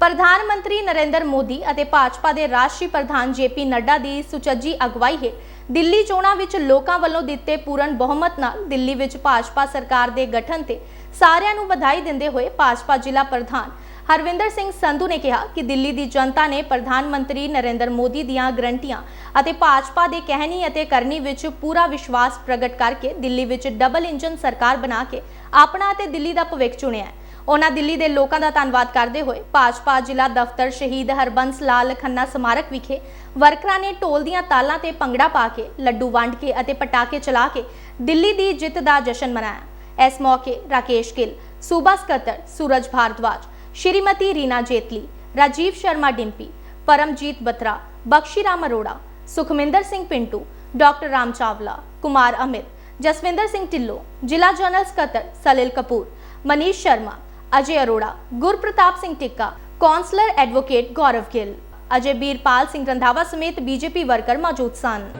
ਪ੍ਰਧਾਨ ਮੰਤਰੀ ਨਰਿੰਦਰ ਮੋਦੀ ਅਤੇ ਭਾਜਪਾ ਦੇ ਰਾਸ਼ਟਰੀ ਪ੍ਰਧਾਨ ਜੇਪੀ ਨੱਡਾ ਦੀ ਸੁਚੱਜੀ ਅਗਵਾਈ ਹੇਠ ਦਿੱਲੀ ਚੋਣਾਂ ਵਿੱਚ ਲੋਕਾਂ ਵੱਲੋਂ ਦਿੱਤੇ ਪੂਰਨ ਬਹੁਮਤ ਨਾਲ ਦਿੱਲੀ ਵਿੱਚ ਭਾਜਪਾ ਸਰਕਾਰ ਦੇ ਗਠਨ ਤੇ ਸਾਰਿਆਂ ਨੂੰ ਵਧਾਈ ਦਿੰਦੇ ਹੋਏ ਭਾਜਪਾ ਜ਼ਿਲ੍ਹਾ ਪ੍ਰਧਾਨ ਹਰਵਿੰਦਰ ਸਿੰਘ ਸੰਧੂ ਨੇ ਕਿਹਾ ਕਿ ਦਿੱਲੀ ਦੀ ਜਨਤਾ ਨੇ ਪ੍ਰਧਾਨ ਮੰਤਰੀ ਨਰਿੰਦਰ ਮੋਦੀ ਦੀਆਂ ਗਰੰਟੀਆਂ ਅਤੇ ਭਾਜਪਾ ਦੇ ਕਹਿਣੀ ਅਤੇ ਕਰਨੀ ਵਿੱਚ ਪੂਰਾ ਵਿਸ਼ਵਾਸ ਪ੍ਰਗਟ ਕਰਕੇ ਦਿੱਲੀ ਵਿੱਚ ਡਬਲ ਇੰਜਨ ਸਰਕਾਰ ਬਣਾ ਕੇ ਆਪਣਾ ਅਤੇ ਦਿੱਲੀ ਦਾ ਭਵਿੱਖ ਚੁਣਿਆ ਹੈ। ਉਹਨਾਂ ਦਿੱਲੀ ਦੇ ਲੋਕਾਂ ਦਾ ਧੰਨਵਾਦ ਕਰਦੇ ਹੋਏ ਭਾਜਪਾ ਜ਼ਿਲ੍ਹਾ ਦਫ਼ਤਰ ਸ਼ਹੀਦ ਹਰਬੰਸ ਲਾਲ ਖੰਨਾ ਸਮਾਰਕ ਵਿਖੇ ਵਰਕਰਾਂ ਨੇ ਢੋਲ ਦੀਆਂ ਤਾਲਾਂ ਤੇ ਭੰਗੜਾ ਪਾ ਕੇ, ਲੱਡੂ ਵੰਡ ਕੇ ਅਤੇ ਪਟਾਕੇ ਚਲਾ ਕੇ ਦਿੱਲੀ ਦੀ ਜਿੱਤ ਦਾ ਜਸ਼ਨ ਮਨਾਇਆ। ਇਸ ਮੌਕੇ ਰਾਕੇਸ਼ ਗਿੱਲ, ਸੂਬਾ ਸਕੱਤਰ ਸੂਰਜ ਭਾਰਦਵਾਜ, ਸ਼੍ਰੀਮਤੀ ਰੀਨਾ ਜੇਤਲੀ, ਰਾਜੀਵ ਸ਼ਰਮਾ ਡਿੰਪੀ, ਪਰਮਜੀਤ ਬਤਰਾ ਬਖਸ਼ੀ ਰਾਮ ਅਰੋੜਾ, ਸੁਖਮਿੰਦਰ ਸਿੰਘ ਪਿੰਟੂ, ਡਾਕਟਰ ਰਾਮ ਚਾਵਲਾ, ਕੁਮਾਰ ਅਮਿਤ, ਜਸਵਿੰਦਰ ਸਿੰਘ ਢਿੱਲੋਂ, ਜ਼ਿਲ੍ਹਾ ਜਨਰਲ ਸਕੱਤਰ ਸਲਿਲ ਕਪੂਰ, ਮਨੀਸ਼ ਸ਼ਰਮਾ अजय अरोड़ा गुरप्रताप सिंह टिक्का काउंसलर एडवोकेट गौरव गिल अजय बीरपाल सिंह रंधावा समेत बीजेपी वर्कर मौजूद सन।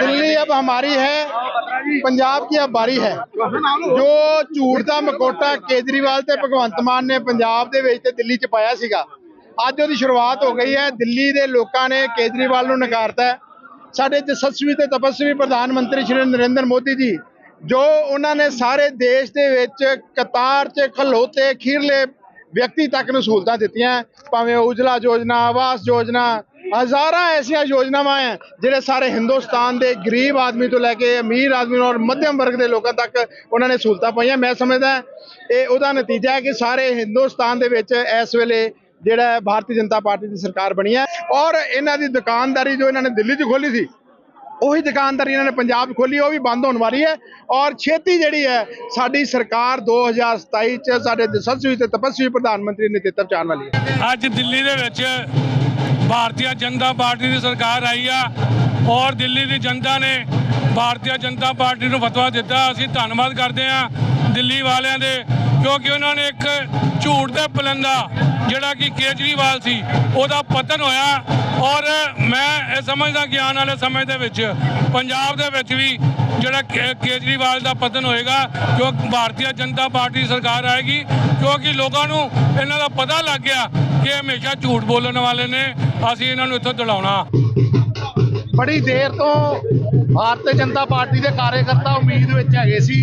दिल्ली अब हमारी है। ਪੰਜਾਬ ਕੀ ਬਾਰੀ ਹੈ? ਜੋ ਝੂਠ ਦਾ ਮਕੋਟਾ ਕੇਜਰੀਵਾਲ ਤੇ ਭਗਵੰਤ ਮਾਨ ਨੇ ਪੰਜਾਬ ਦੇ ਵਿੱਚ ਤੇ ਦਿੱਲੀ 'ਚ ਪਾਇਆ ਸੀਗਾ। ਅੱਜ ਉਹਦੀ ਸ਼ੁਰੂਆਤ ਹੋ ਗਈ ਹੈ। ਦਿੱਲੀ ਦੇ ਲੋਕਾਂ ਨੇ ਕੇਜਰੀਵਾਲ ਨੂੰ ਨਕਾਰਤਾ ਸਾਡੇ ਜਸਸਵੀ ਤੇ ਤਪਸਵੀ ਪ੍ਰਧਾਨ ਮੰਤਰੀ ਸ਼੍ਰੀ ਨਰਿੰਦਰ ਮੋਦੀ ਜੀ ਜੋ ਉਹਨਾਂ ਨੇ ਸਾਰੇ ਦੇਸ਼ ਦੇ ਵਿੱਚ ਕਤਾਰ 'ਚ ਖਲੋਤੇ ਖੀਰਲੇ ਵਿਅਕਤੀ ਤੱਕ ਨੂੰ ਸਹੂਲਤਾਂ ਦਿੱਤੀਆਂ। ਭਾਵੇਂ ਉਜਲਾ ਯੋਜਨਾ ਆਵਾਸ ਯੋਜਨਾ ਹਜ਼ਾਰਾਂ ਐਸੀਆਂ ਯੋਜਨਾਵਾਂ ਹੈ ਜਿਹੜੇ ਸਾਰੇ ਹਿੰਦੁਸਤਾਨ ਦੇ ਗਰੀਬ ਆਦਮੀ ਤੋਂ ਲੈ ਕੇ ਅਮੀਰ ਆਦਮੀ ਔਰ ਮੱਧਮ ਵਰਗ ਦੇ ਲੋਕਾਂ ਤੱਕ ਉਹਨਾਂ ਨੇ ਸਹੂਲਤਾਂ ਪਾਈਆਂ ਮੈਂ ਸਮਝਦਾ ਇਹ ਉਹਦਾ ਨਤੀਜਾ ਹੈ ਕਿ ਸਾਰੇ ਹਿੰਦੁਸਤਾਨ ਦੇ ਵਿੱਚ ਇਸ ਵੇਲੇ ਜਿਹੜਾ ਭਾਰਤੀ ਜਨਤਾ ਪਾਰਟੀ ਦੀ ਸਰਕਾਰ ਬਣੀ ਹੈ ਔਰ ਇਹਨਾਂ ਦੀ ਦੁਕਾਨਦਾਰੀ ਜੋ ਇਹਨਾਂ ਨੇ ਦਿੱਲੀ 'ਚ ਖੋਲੀ ਸੀ, ਉਹੀ ਦੁਕਾਨਦਾਰੀ ਇਹਨਾਂ ਨੇ ਪੰਜਾਬ ਖੋਲੀ ਉਹ ਵੀ ਬੰਦ ਹੋਣ ਵਾਲੀ ਹੈ ਔਰ ਛੇਤੀ ਜਿਹੜੀ ਹੈ ਸਾਡੀ ਸਰਕਾਰ 2027 ਚ ਸਾਡੇ ਯਸ਼ਸਵੀ ਤੇ ਤਪਸਵੀ ਪ੍ਰਧਾਨ ਮੰਤਰੀ ਨੇਤਰਤਵ ਚ ਆਉਣ ਵਾਲੀ ਹੈ। ਅੱਜ ਦਿੱਲੀ ਦੇ ਵਿੱਚ ਭਾਰਤੀ ਜਨਤਾ ਪਾਰਟੀ ਦੀ ਸਰਕਾਰ ਆਈ ਆ ਔਰ ਦਿੱਲੀ ਦੀ ਜਨਤਾ ਨੇ ਭਾਰਤੀ ਜਨਤਾ ਪਾਰਟੀ ਨੂੰ ਫਤਵਾ ਦਿੱਤਾ। ਅਸੀਂ ਧੰਨਵਾਦ ਕਰਦੇ ਆ ਦਿੱਲੀ ਵਾਲਿਆਂ ਦੇ, ਕਿਉਂਕਿ ਉਹਨਾਂ ਨੇ ਇੱਕ ਝੂਠ ਦੇ ਪਲੰਦਾ ਜਿਹੜਾ ਕਿ ਕੇਜਰੀਵਾਲ ਸੀ, ਉਹਦਾ ਪਤਨ ਹੋਇਆ। ਔਰ ਮੈਂ ਇਹ ਸਮਝਦਾ ਕਿ ਆਉਣ ਵਾਲੇ ਸਮੇਂ ਦੇ ਵਿੱਚ, ਪੰਜਾਬ ਦੇ ਵਿੱਚ ਵੀ ਜਿਹੜਾ ਕੇ- ਕੇਜਰੀਵਾਲ ਦਾ ਪਤਨ ਹੋਏਗਾ, ਕਿਉਂ ਭਾਰਤੀ ਜਨਤਾ ਪਾਰਟੀ ਸਰਕਾਰ ਆਏਗੀ, ਕਿਉਂਕਿ ਲੋਕਾਂ ਨੂੰ ਇਹਨਾਂ ਦਾ ਪਤਾ ਲੱਗ ਗਿਆ ਇਹ ਹਮੇਸ਼ਾ ਝੂਠ ਬੋਲਣ ਵਾਲੇ ਨੇ। ਅਸੀਂ ਇਹਨਾਂ ਨੂੰ ਇੱਥੋਂ ਦਲਾਉਣਾ। ਬੜੀ ਦੇਰ ਤੋਂ ਭਾਰਤੀ ਜਨਤਾ ਪਾਰਟੀ ਦੇ ਕਾਰਜਕਰਤਾ ਉਮੀਦ ਵਿੱਚ ਹੈਗੇ ਸੀ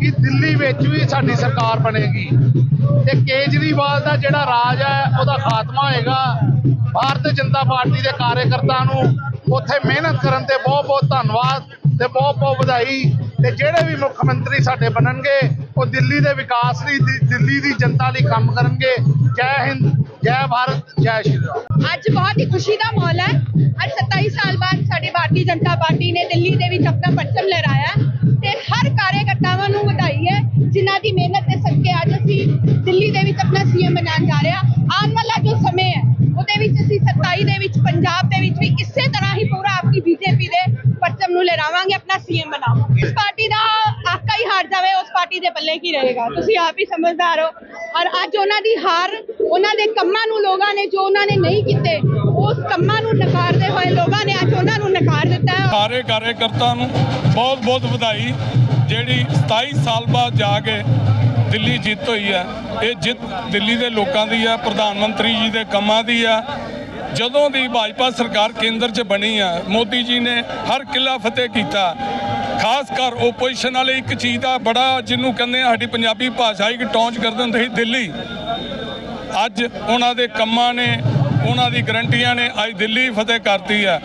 ਕਿ ਦਿੱਲੀ ਵਿੱਚ ਵੀ ਸਾਡੀ ਸਰਕਾਰ ਬਣੇਗੀ। ਤੇ ਕੇਜਰੀਵਾਲ ਦਾ ਜਿਹੜਾ ਰਾਜ ਹੈ, ਉਹਦਾ ਖਾਤਮਾ ਹੋਏਗਾ। ਭਾਰਤੀ ਜਨਤਾ ਪਾਰਟੀ ਦੇ ਕਾਰਜਕਰਤਾ ਨੂੰ ਉੱਥੇ ਮਿਹਨਤ ਕਰਨ ਤੇ ਬਹੁਤ ਬਹੁਤ ਧੰਨਵਾਦ ਤੇ ਬਹੁਤ ਬਹੁਤ ਵਧਾਈ। ਤੇ ਜਿਹੜੇ ਵੀ ਮੁੱਖ ਮੰਤਰੀ ਸਾਡੇ ਬਣਨਗੇ ਉਹ ਦਿੱਲੀ ਦੇ ਵਿਕਾਸ ਲਈ ਦਿੱਲੀ ਦੀ ਜਨਤਾ ਲਈ ਕੰਮ ਕਰਨਗੇ। ਜੈ ਹਿੰਦ, ਜੈ ਭਾਰਤ, ਜੈ ਸ਼੍ਰੀ ਰਾਮ। ਅੱਜ ਬਹੁਤ ਹੀ ਖੁਸ਼ੀ ਦਾ ਮਾਹੌਲ ਹੈ। ਅੱਜ 27 ਸਾਲ ਬਾਅਦ ਸਾਡੀ ਭਾਰਤੀ ਜਨਤਾ ਪਾਰਟੀ ਨੇ ਦਿੱਲੀ ਦੇ ਵਿੱਚ ਆਪਣਾ ਪਰਚਮ ਲਹਿਰਾਇਆ ਤੇ ਹਰ ਕਾਰਜਕਰਤਾਵਾਂ ਨੂੰ ਵਧਾਈ ਹੈ, ਜਿਨ੍ਹਾਂ ਦੀ ਮਿਹਨਤ ਤੇ ਸਦਕੇ ਅੱਜ ਅਸੀਂ ਦਿੱਲੀ ਦੇ ਵਿੱਚ ਆਪਣਾ ਸੀਐਮ ਬਣਾਉਣ ਜਾ ਰਹੇ ਹਾਂ। ਆਉਣ ਵਾਲਾ ਜੋ ਸਮੇਂ ਹੈ, ਉਹਦੇ ਵਿੱਚ ਅਸੀਂ 27 ਦੇ ਵਿੱਚ, ਪੰਜਾਬ ਦੇ ਵਿੱਚ ਵੀ ਇਸੇ ਤਰ੍ਹਾਂ ਹੀ ਪੂਰਾ ਆਪਣੀ ਬੀਜੇਪੀ ਦੇ ਪਰਚਮ ਨੂੰ ਲਹਿਰਾਵਾਂਗੇ, ਆਪਣਾ ਸੀਐਮ ਬਣਾਵਾਂਗੇ। ਇਸ ਪਾਰਟੀ ਦੇ ਪੱਲੇ ਕੀ ਰਹੇਗਾ? ਤੁਸੀਂ ਆਪ ਹੀ ਸਮਝਦਾਰ ਹੋ। ਔਰ ਅੱਜ ਉਹਨਾਂ ਦੀ ਹਾਰ, ਉਹਨਾਂ ਦੇ ਕੰਮਾਂ ਨੂੰ ਲੋਕਾਂ ਨੇ ਜੋ ਉਹਨਾਂ ਨੇ ਨਹੀਂ ਕੀਤੇ, ਉਸ ਕੰਮਾਂ ਨੂੰ ਨਕਾਰਦੇ ਹੋਏ ਲੋਕਾਂ ਨੇ ਅੱਜ ਉਹਨਾਂ ਨੂੰ ਨਕਾਰ ਦਿੱਤਾ ਹੈ। ਸਾਰੇ ਕਾਰਜਕਰਤਾ ਨੂੰ ਬਹੁਤ ਬਹੁਤ ਵਧਾਈ, ਜਿਹੜੀ 27 ਸਾਲ ਬਾਅਦ ਜਾ ਕੇ ਦਿੱਲੀ ਜਿੱਤ ਹੋਈ ਹੈ। ਇਹ ਜਿੱਤ ਦਿੱਲੀ ਦੇ ਲੋਕਾਂ ਦੀ ਹੈ, ਪ੍ਰਧਾਨ ਮੰਤਰੀ ਜੀ ਦੇ ਕੰਮਾਂ ਦੀ ਆ ਜਦੋਂ ਦੀ ਭਾਜਪਾ ਸਰਕਾਰ ਕੇਂਦਰ 'ਚ ਬਣੀ ਆ ਮੋਦੀ ਜੀ ਨੇ ਹਰ ਕਿਲਾ ਫਤਿਹ ਕੀਤਾ। ਖਾਸ ਕਰ ਓਪੋਜੀਸ਼ਨ ਵਾਲੇ ਇੱਕ ਚੀਜ਼ ਦਾ ਬੜਾ ਜਿਹਨੂੰ ਕਹਿੰਦੇ ਆ, ਸਾਡੀ ਪੰਜਾਬੀ ਭਾਸ਼ਾ ਇੱਕ ਟੌਂਚ ਕਰ ਦਿੰਦੇ ਸੀ ਦਿੱਲੀ। ਅੱਜ ਉਹਨਾਂ ਦੇ ਕੰਮਾਂ ਨੇ, ਉਹਨਾਂ ਦੀ ਗਰੰਟੀਆਂ ਨੇ, ਅੱਜ ਦਿੱਲੀ ਫਤਿਹ ਕਰਤੀ ਆ।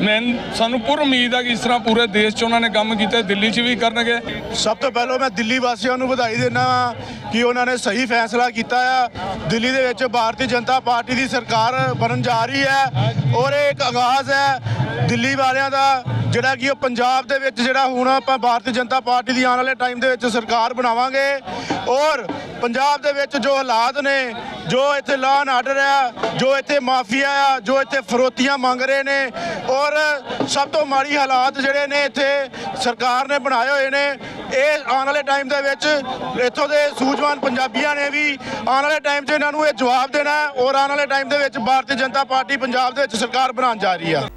ਮੈਂ, ਸਾਨੂੰ ਪੂਰੀ ਉਮੀਦ ਆ ਕਿ ਇਸ ਤਰ੍ਹਾਂ ਪੂਰੇ ਦੇਸ਼ 'ਚ ਉਹਨਾਂ ਨੇ ਕੰਮ ਕੀਤੇ, ਦਿੱਲੀ 'ਚ ਵੀ ਕਰਨਗੇ। ਸਭ ਤੋਂ ਪਹਿਲਾਂ ਮੈਂ ਦਿੱਲੀ ਵਾਸੀਆਂ ਨੂੰ ਵਧਾਈ ਦਿੰਦਾ ਹਾਂ ਕਿ ਉਹਨਾਂ ਨੇ ਸਹੀ ਫੈਸਲਾ ਕੀਤਾ ਆ। ਦਿੱਲੀ ਦੇ ਵਿੱਚ ਭਾਰਤੀ ਜਨਤਾ ਪਾਰਟੀ ਦੀ ਸਰਕਾਰ ਬਣਨ ਜਾ ਰਹੀ ਹੈ ਔਰ ਇਹ ਇੱਕ ਆਗਾਜ਼ ਹੈ। ਦਿੱਲੀ ਵਾਲਿਆਂ ਦਾ ਜਿਹੜਾ ਕਿ ਉਹ ਪੰਜਾਬ ਦੇ ਵਿੱਚ ਜਿਹੜਾ ਹੁਣ ਆਪਾਂ ਭਾਰਤੀ ਜਨਤਾ ਪਾਰਟੀ ਦੀ ਆਉਣ ਵਾਲੇ ਟਾਈਮ ਦੇ ਵਿੱਚ ਸਰਕਾਰ ਬਣਾਵਾਂਗੇ ਔਰ ਪੰਜਾਬ ਦੇ ਵਿੱਚ ਜੋ ਹਾਲਾਤ ਨੇ, ਜੋ ਇੱਥੇ ਲਾਅ ਐਂਡ ਆਰਡਰ ਆ, ਜੋ ਇੱਥੇ ਮਾਫੀਆ ਆ, ਜੋ ਇੱਥੇ ਫਰੋਤੀਆਂ ਮੰਗ ਰਹੇ ਨੇ ਔਰ ਸਭ ਤੋਂ ਮਾੜੀ ਹਾਲਾਤ ਜਿਹੜੇ ਨੇ ਇੱਥੇ ਸਰਕਾਰ ਨੇ ਬਣਾਏ ਹੋਏ ਨੇ, ਇਹ ਆਉਣ ਵਾਲੇ ਟਾਈਮ ਦੇ ਵਿੱਚ ਇੱਥੋਂ ਦੇ ਸੂਝਵਾਨ ਪੰਜਾਬੀਆਂ ਨੇ ਵੀ ਆਉਣ ਵਾਲੇ ਟਾਈਮ 'ਚ ਇਹਨਾਂ ਨੂੰ ਇਹ ਜਵਾਬ ਦੇਣਾ ਔਰ ਆਉਣ ਵਾਲੇ ਟਾਈਮ ਦੇ ਵਿੱਚ ਭਾਰਤੀ ਜਨਤਾ ਪਾਰਟੀ ਪੰਜਾਬ ਦੇ ਵਿੱਚ ਸਰਕਾਰ ਬਣਾਉਣ ਜਾ ਰਹੀ ਆ।